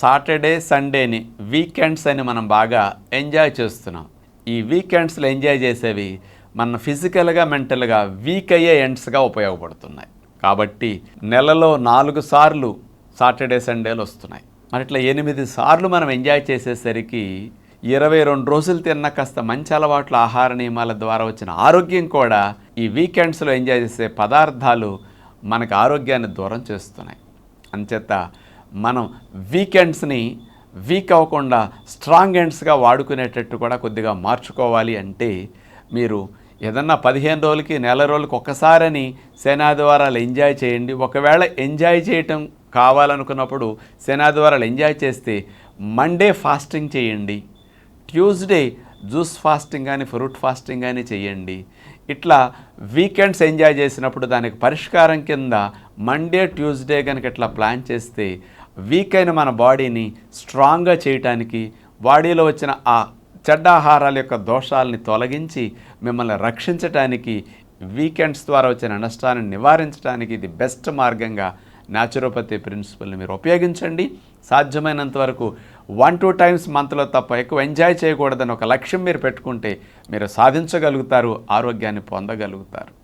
Saturday సండేని weekends అని మనం బాగా ఎంజాయ్ చేస్తున్నాం. ఈ వీకెండ్స్లో ఎంజాయ్ చేసేవి మన ఫిజికల్గా మెంటల్గా వీక్ అయ్యే ఎండ్స్గా ఉపయోగపడుతున్నాయి. కాబట్టి నెలలో నాలుగు సార్లు సాటర్డే సండేలు వస్తున్నాయి. మరి ఇట్లా ఎనిమిది సార్లు మనం ఎంజాయ్ చేసేసరికి ఇరవై రెండు రోజులు తిన్న కాస్త మంచి అలవాట్ల ఆహార నియమాల ద్వారా వచ్చిన ఆరోగ్యం కూడా ఈ వీకెండ్స్లో ఎంజాయ్ చేసే పదార్థాలు మనకు ఆరోగ్యాన్ని దూరం చేస్తున్నాయి. అంచేత మనం వీకెండ్స్ని వీక్ అవ్వకుండా స్ట్రాంగ్ ఎండ్స్గా వాడుకునేటట్టు కూడా కొద్దిగా మార్చుకోవాలి అంటే మీరు ఏదన్నా పదిహేను రోజులకి నెల రోజులకి ఒక్కసారని సేనాద్వారాలు ఎంజాయ్ చేయండి. ఒకవేళ ఎంజాయ్ చేయటం కావాలనుకున్నప్పుడు సేనాద్వారాలు ఎంజాయ్ చేస్తే మండే ఫాస్టింగ్ చేయండి. ట్యూస్డే జ్యూస్ ఫాస్టింగ్ కానీ ఫ్రూట్ ఫాస్టింగ్ కానీ చేయండి. ఇట్లా వీకెండ్స్ ఎంజాయ్ చేసినప్పుడు దానికి పరిష్కారం కింద మండే ట్యూస్డే కనుక ఇట్లా ప్లాన్ చేస్తే వీక్ అయిన మన బాడీని స్ట్రాంగ్గా చేయటానికి బాడీలో వచ్చిన ఆ చెడ్డ ఆహారాల యొక్క దోషాలని తొలగించి మిమ్మల్ని రక్షించటానికి వీకెండ్స్ ద్వారా వచ్చిన నష్టాన్ని నివారించడానికి ఇది బెస్ట్ మార్గంగా న్యాచురోపతి ప్రిన్సిపల్ని మీరు ఉపయోగించండి. సాధ్యమైనంత వరకు వన్ టూ టైమ్స్ మంత్లో తప్ప ఎక్కువ ఎంజాయ్ చేయకూడదని ఒక లక్ష్యం మీరు పెట్టుకుంటే మీరు సాధించగలుగుతారు ఆరోగ్యాన్ని పొందగలుగుతారు.